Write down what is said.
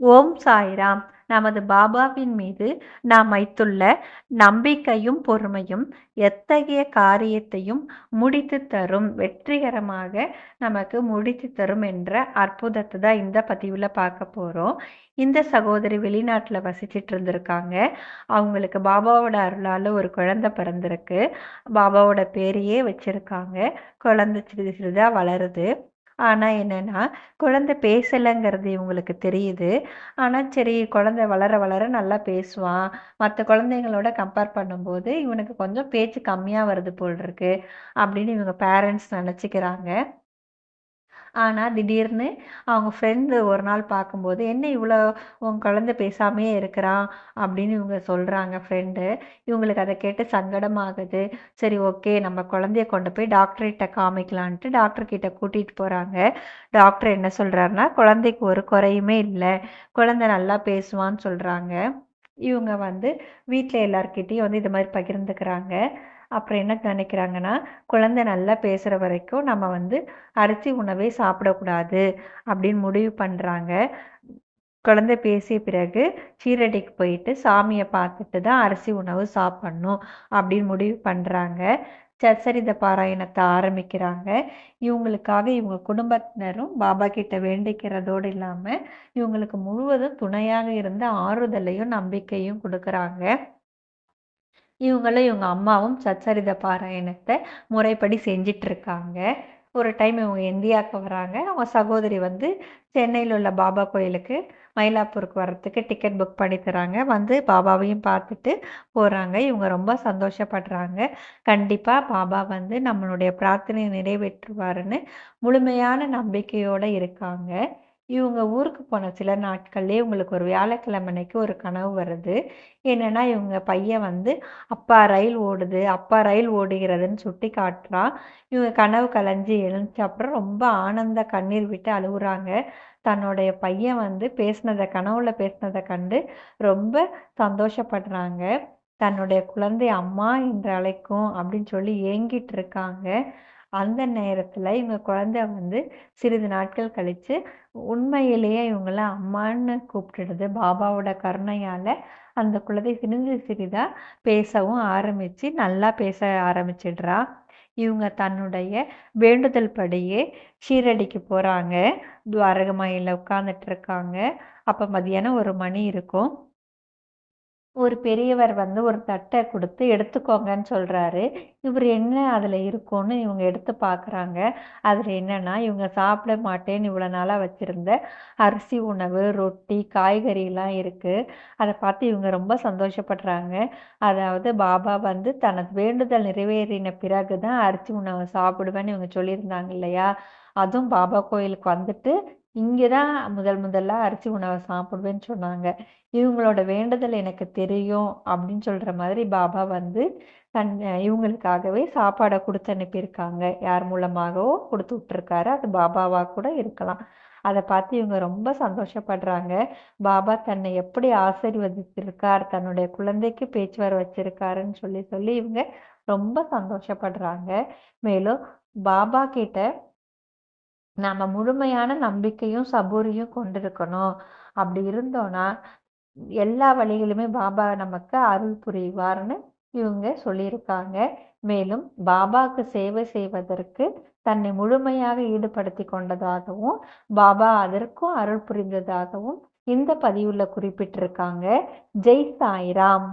ஓம் சாய்ராம். நமது பாபாவின் மீது நாம் வைத்துள்ள நம்பிக்கையும் பொறுமையும் எத்தகைய காரியத்தையும் முடித்து தரும் வெற்றிகரமாக நமக்கு முடித்து தரும் என்ற அற்புதத்தை தான் இந்த பதிவில் பார்க்க போகிறோம் இந்த சகோதரி வெளிநாட்டில் வசிச்சிட்டு இருந்திருக்காங்க. அவங்களுக்கு பாபாவோட அருளால் ஒரு குழந்தை பிறந்திருக்கு. பாபாவோட பேரையே வச்சுருக்காங்க. குழந்தை சிறிது சிறிதாக வளருது. ஆனால் என்னென்னா குழந்தை பேசலைங்கிறது இவங்களுக்கு தெரியுது. ஆனால் சரி குழந்தை வளர வளர நல்லா பேசுவான். மற்ற குழந்தைங்களோட கம்பேர் பண்ணும்போது இவனுக்கு கொஞ்சம் பேச்சு கம்மியாக வருது போல் இருக்கு அப்படின்னு இவங்க பேரண்ட்ஸ் நினச்சிக்கிறாங்க. ஆனால் திடீர்னு அவங்க ஃப்ரெண்டு ஒரு நாள் பார்க்கும்போது என்ன இவ்வளோ உன் குழந்தை பேசாமையே இருக்கிறான் அப்படின்னு இவங்க சொல்கிறாங்க ஃப்ரெண்டு இவங்களுக்கு அதை கேட்டு சங்கடமாகுது. சரி ஓகே நம்ம குழந்தைய கொண்டு போய் டாக்டர்கிட்ட காமிக்கலான்ட்டு டாக்டர்கிட்ட கூட்டிகிட்டு போகிறாங்க டாக்டர் என்ன சொல்கிறாருன்னா குழந்தைக்கு ஒரு குறையுமே இல்லை. குழந்தை நல்லா பேசுவான்னு சொல்கிறாங்க இவங்க வந்து வீட்டில் எல்லார்கிட்டேயும் வந்து இது மாதிரி பகிர்ந்துக்கிறாங்க. அப்புறம் என்ன நினைக்கிறாங்கன்னா குழந்தை நல்லா பேசுகிற வரைக்கும் நம்ம வந்து அரிசி உணவே சாப்பிடக்கூடாது அப்படின்னு முடிவு பண்ணுறாங்க குழந்தை பேசிய பிறகு சீரடிக்கு போயிட்டு சாமியை பார்த்துட்டு தான் அரிசி உணவு சாப்பிட்ணும் அப்படின்னு முடிவு பண்ணுறாங்க சச்சரித பாராயணத்தை ஆரம்பிக்கிறாங்க. இவங்களுக்காக இவங்க குடும்பத்தினரும் பாபா கிட்ட வேண்டிக்கிறதோடு இல்லாமல் இவங்களுக்கு முழுவதும் துணையாக இருந்த ஆறுதலையும் நம்பிக்கையும் கொடுக்குறாங்க. இவங்களும் இவங்க அம்மாவும் சச்சரித பாராயணத்தை முறைப்படி செஞ்சிட்ருக்காங்க. ஒரு டைம் இவங்க இந்தியாவுக்கு வராங்க. அவங்க சகோதரி வந்து சென்னையில் உள்ள பாபா கோயிலுக்கு மயிலாப்பூருக்கு வர்றதுக்கு டிக்கெட் புக் பண்ணி தராங்க. வந்து பாபாவையும் பார்த்துட்டு போகிறாங்க இவங்க ரொம்ப சந்தோஷப்படுறாங்க. கண்டிப்பாக பாபா வந்து நம்மளுடைய பிரார்த்தனையை நிறைவேற்றுவாருன்னு முழுமையான நம்பிக்கையோடு இருக்காங்க. இவங்க ஊருக்கு போன சில நாட்கள்லேயே இவங்களுக்கு ஒரு வியாழக்கிழமைக்கு ஒரு கனவு வருது. என்னென்னா இவங்க பையன் வந்து அப்பா ரயில் ஓடுது அப்பா ரயில் ஓடுகிறதுன்னு சுட்டி காட்டுறான் இவங்க கனவு கலைஞ்சி எழுந்துச்சு. அப்புறம் ரொம்ப ஆனந்த கண்ணீர் விட்டு அழுகுறாங்க. தன்னுடைய பையன் வந்து பேசினதை கனவுல பேசினதை கண்டு ரொம்ப சந்தோஷப்படுறாங்க. தன்னுடைய குழந்தை அம்மா என்று அழைக்கும் அப்படின்னு சொல்லி ஏங்கிட்டு இருக்காங்க. அந்த நேரத்தில் இவங்க குழந்தை வந்து சிறிது நாட்கள் கழித்து உண்மையிலேயே இவங்கள அம்மான்னு கூப்பிட்டுடுது. பாபாவோட கருணையால் அந்த குழந்தை சிறிது சிறிதாக பேசவும் ஆரம்பித்து நல்லா பேச ஆரம்பிச்சிடுறா. இவங்க தன்னுடைய வேண்டுதல் படியே ஷீரடிக்கு போகிறாங்க துவாரகமாயில் உட்காந்துட்டு இருக்காங்க. அப்போ மதியானம் ஒரு மணி இருக்கும். ஒரு பெரியவர் வந்து ஒரு தட்டை கொடுத்து எடுத்துக்கோங்கன்னு சொல்கிறாரு இவர் என்ன அதில் இருக்கும்னு இவங்க எடுத்து பார்க்குறாங்க அதில் என்னென்னா இவங்க சாப்பிட மாட்டேன்னு இவ்வளோ நாளாக வச்சுருந்த அரிசி உணவு ரொட்டி காய்கறிலாம் இருக்குது அதை பார்த்து இவங்க ரொம்ப சந்தோஷப்படுறாங்க. அதாவது பாபா வந்து தனது வேண்டுதல் நிறைவேறின பிறகு தான் அரிசி உணவை சாப்பிடுவேன்னு இவங்க சொல்லியிருந்தாங்க இல்லையா? அதுவும் பாபா கோயிலுக்கு வந்துட்டு இங்கே தான் முதல் முதல்ல அரிசி உணவை சாப்பிடுவேன்னு சொன்னாங்க. இவங்களோட வேண்டுதல் எனக்கு தெரியும் அப்படின்னு சொல்கிற மாதிரி பாபா வந்து தன் இவங்களுக்காகவே சாப்பாடை கொடுத்து அனுப்பியிருக்காங்க. யார் மூலமாகவோ கொடுத்து விட்ருக்காரு அது பாபாவாக கூட இருக்கலாம். அதை பார்த்து இவங்க ரொம்ப சந்தோஷப்படுறாங்க. பாபா தன்னை எப்படி ஆசீர்வதித்திருக்கார் தன்னுடைய குழந்தைக்கு பேச்சு வர வச்சிருக்காருன்னு சொல்லி சொல்லி இவங்க ரொம்ப சந்தோஷப்படுறாங்க. மேலும் பாபா கிட்ட நம்ம முழுமையான நம்பிக்கையும் சபூரியும் கொண்டிருக்கணும். அப்படி இருந்தோன்னா எல்லா வழிகளுமே பாபா நமக்கு அருள் புரிவார்னு இவங்க சொல்லியிருக்காங்க. மேலும் பாபாவுக்கு சேவை செய்வதற்கு தன்னை முழுமையாக ஈடுபடுத்தி கொண்டதாகவும் பாபா அதற்கும் அருள் புரிந்ததாகவும் இந்த பதிவுல குறிப்பிட்டிருக்காங்க. ஜெய் சாய்ராம்.